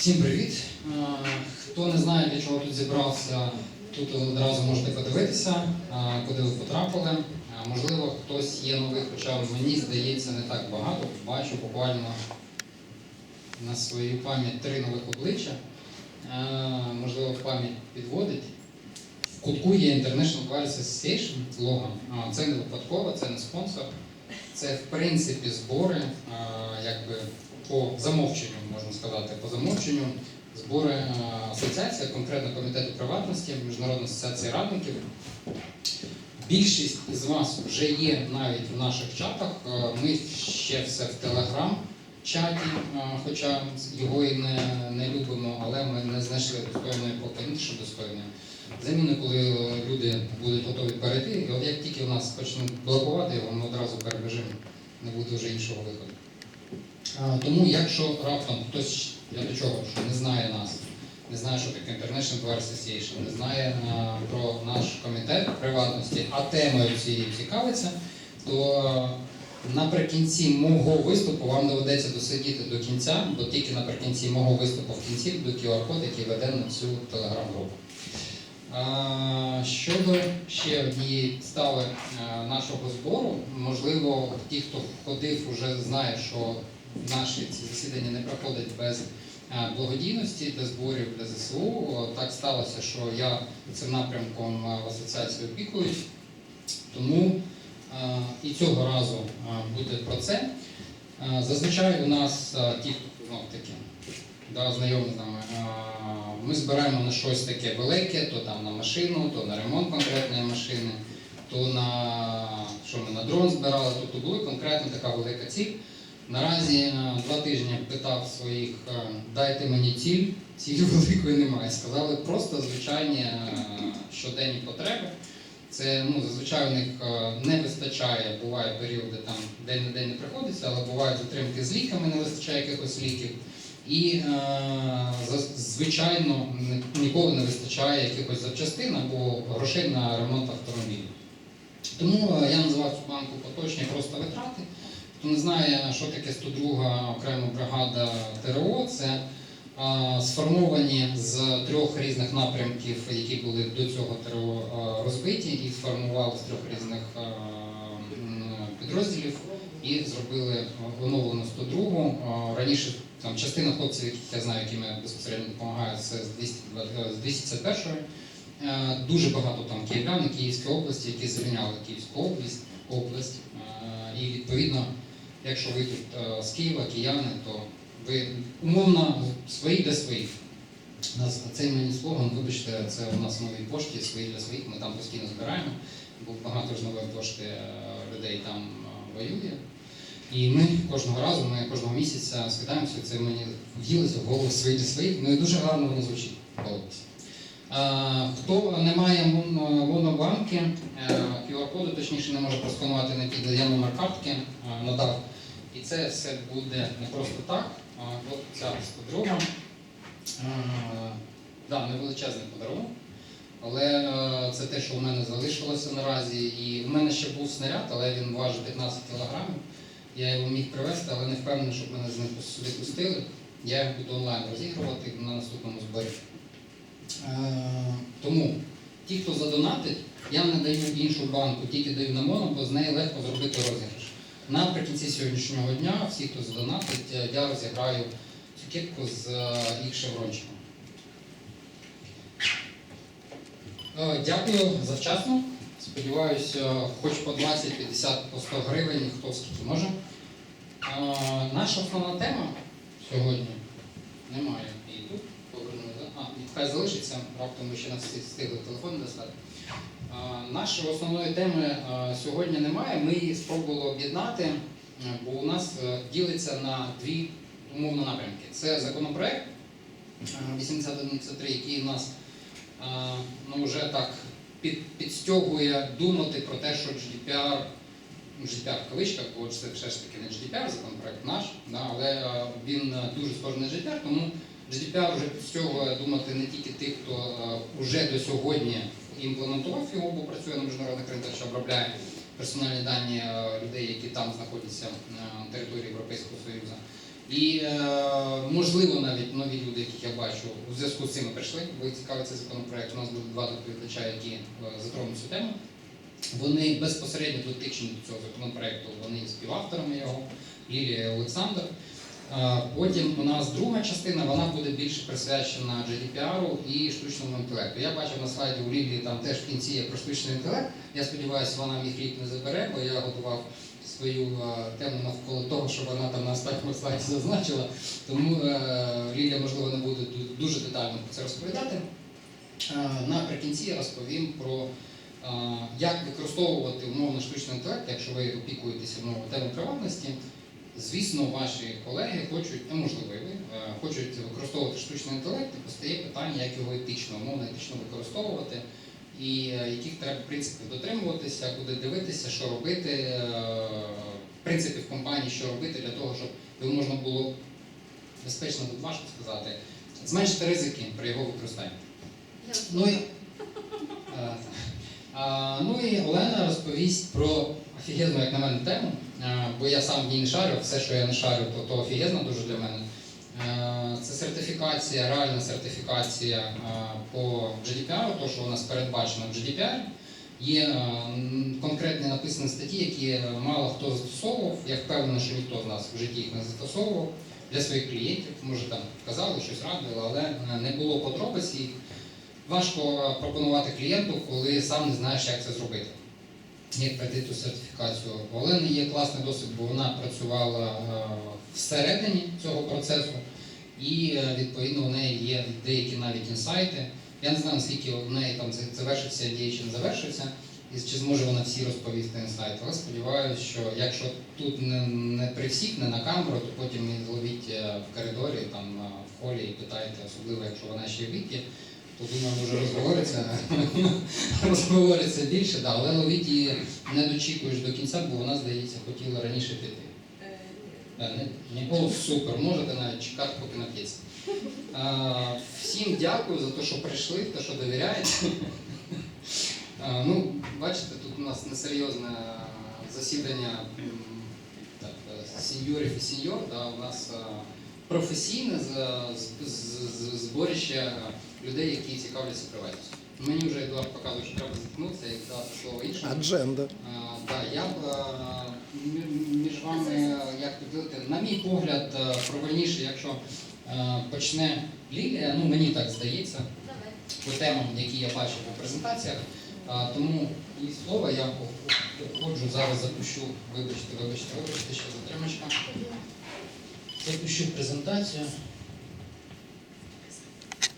Всім привіт! Е, Хто не знає, для чого тут зібрався, тут одразу можете подивитися, е, куди ви потрапили. Е, Можливо, хтось є новий, хоча мені здається не так багато. Бачу буквально на свою пам'ять три нових обличчя. Можливо, пам'ять підводить. В кутку є International Wireless Association з логом. Це не випадково, це не спонсор. Це в принципі збори, якби по замовченню, можна сказати, по замовченню збори е, асоціації, конкретно комітету приватності, Міжнародної асоціації радників. Більшість з вас вже є навіть в наших чатах. Е, Ми ще все в телеграм-чаті, е, хоча його і не, не любимо, але ми не знайшли достойної поки що достойної. Заміни, коли люди будуть готові перейти, і от як тільки в нас почнуть блокувати його, ми одразу перебіжимо, не буде вже іншого виходу. Тому, якщо раптом хтось, я до чого, що не знає нас, не знає, що таке International Bar Association, не знає а, про наш комітет приватності, а темою цією цікавиться, то наприкінці мого виступу вам доведеться досидіти до кінця, бо тільки наприкінці мого виступу в кінці буде QR-код, який веде на цю телеграм-групу. Щодо ще однієї підстави нашого збору, можливо, ті, хто ходив, вже знає, що наші ці засідання не проходять без е, благодійності для зборів для ЗСУ. Так сталося, що я цим напрямком е, в асоціації опікуюсь, тому е, і цього разу буде про це. Зазвичай у нас ті, знов таки да, знайомі з нами. Ми збираємо на щось таке велике, то там на машину, то на ремонт конкретної машини, то на що ми на дрон збирали, тобто була конкретно така велика ціль. Наразі е, два тижні питав своїх, е, дайте мені ціль, цілі великої немає. Сказали просто звичайні е, щоденні потреби. Це ну, зазвичай у них не вистачає, буває періоди там день на день не приходиться, але бувають затримки з ліками, не вистачає якихось ліків. І звичайно ніколи не вистачає якихось запчастин або грошей на ремонт автомобілів. Тому я називав цю банку поточні просто витрати. Хто не знає, що таке 102 окрема бригада ТРО, це сформовані з трьох різних напрямків, які були до цього ТРО розбиті, і сформували з трьох різних підрозділів і зробили оновлену 102. Е, Раніше там частина хлопців, яких я знаю, які ми безпосередньо допомагають, це з 220 з 251 Е, Дуже багато там київлян Київської області, які звільняли Київську область, область. І відповідно, якщо ви тут е, з Києва, кияни, то ви умовно свої для своїх. Нас цей мені слоган, вибачте, це у нас в новій пошті, свої для своїх, ми там постійно збираємо, бо багато ж нової пошти е, людей там е, воює. І ми кожного разу, ми кожного місяця скидаємося, це мені в'їлося в голову свої для своїх, ну і дуже гарно воно звучить Хто не має монобанки, е, QR-коду, точніше не може просканувати на який дає номер картки, е, надав. І це все буде не просто так. От ця 102. Е, Да, невеличезний подарунок. Але е, це те, що у мене залишилося наразі. І в мене ще був снаряд, але він важить 15 кілограмів. Я його міг привезти, але не впевнений, щоб мене з ним сюди пустили. Я його буду онлайн розігрувати на наступному зборі. Е, Тому ті, хто задонатить, я не даю іншу банку, тільки даю на моно, бо з неї легко зробити розіграш. Наприкінці сьогоднішнього дня всі, хто задонатить, е, я розіграю цю кепку з е, їх шеврончиком. Дякую завчасно. Сподіваюся, хоч по 20, 50, по 100 гривень, хто скільки може. Наша основна тема сьогодні немає її тут. Повернули, да? А, і хай залишиться, раптом ми ще всі встигли телефон достати. Нашої основної теми сьогодні немає. Ми її спробували об'єднати, бо у нас е, ділиться на дві умовно напрямки. Це законопроект е, 8193, який нас ну, вже так під, підстягує думати про те, що GDPR, ну, GDPR в кавичках, бо це все ж таки не GDPR, законопроект наш, але е, він е, дуже схожий на GDPR, тому GDPR вже підстягує думати не тільки тих, хто вже до сьогодні імплементував його, бо працює на міжнародних ринках, що обробляє персональні дані е, людей, які там знаходяться на території Європейського Союзу. І е, можливо навіть нові люди, яких я бачу, у зв'язку з цим прийшли, бо цікавий цей законопроект. У нас буде два доповідача, які е, затронуть цю тему. Вони безпосередньо дотичні до цього законопроекту, вони співавторами його, Лілія Олександр. Е, Потім у нас друга частина, вона буде більше присвячена GDPR і штучному інтелекту. Я бачив на слайді у Лілії там теж в кінці є про штучний інтелект. Я сподіваюся, вона мій хліб не забере, бо я готував свою е, тему навколо того, що вона там на останньому слайді зазначила. Тому е, Лілія, можливо, не буде дуже детально про це розповідати. Наприкінці я розповім про як використовувати умовно штучний інтелект, якщо ви опікуєтеся умовно темою приватності. Звісно, ваші колеги хочуть, а можливо, і ви е, хочуть використовувати штучний інтелект, і постає питання, як його етично, умовно етично використовувати, і е, яких треба принципів дотримуватися, куди дивитися, що робити, е, в принципі, в компанії, що робити для того, щоб його можна було безпечно, тут важко сказати, зменшити ризики при його використанні. Ну і, е, ну і Олена розповість про офігезну, як на мене, тему, бо я сам в ній не шарю, все, що я не шарю, то, то офігезно дуже для мене. Це сертифікація, реальна сертифікація по GDPR, то, що у нас передбачено в GDPR. Є конкретні написані статті, які мало хто застосовував. Я впевнений, що ніхто з нас в житті їх не застосовував для своїх клієнтів. Може там казали, щось радили, але не було подробиць і важко пропонувати клієнту, коли сам не знаєш, як це зробити. Як пройти ту сертифікацію. У Олени є класний досвід, бо вона працювала е, всередині цього процесу, і е, відповідно у неї є деякі навіть інсайти. Я не знаю, наскільки у неї там це завершиться дія чи не завершиться, і чи зможе вона всі розповісти інсайти. Але сподіваюся, що якщо тут не, не при всіх, не на камеру, то потім її зловіть е, в коридорі, там е, в холі і питайте, особливо якщо вона ще в думаю, може розговориться, розговориться більше, да, але ловіть її не дочікуєш до кінця, бо вона, здається, хотіла раніше піти. Не, не, о, супер, можете навіть чекати, поки нап'ється. Всім дякую за те, що прийшли, те, що довіряєте. Ну, бачите, тут у нас несерйозне засідання так, е, сеньорів і сеньор. Да, у нас е, професійне зборище людей, які цікавляться приватністю. Мені вже Едуард показує, що треба зіткнутися і дати слово іншому. Адженда. Да, я б між вами як поділити, на мій погляд, е, правильніше, якщо е, почне Лілія, ну мені так здається, по темам, які я бачив у презентаціях. А, тому і слово я ходжу, зараз запущу, вибачте, вибачте, вибачте, ще затримочка. Запущу презентацію.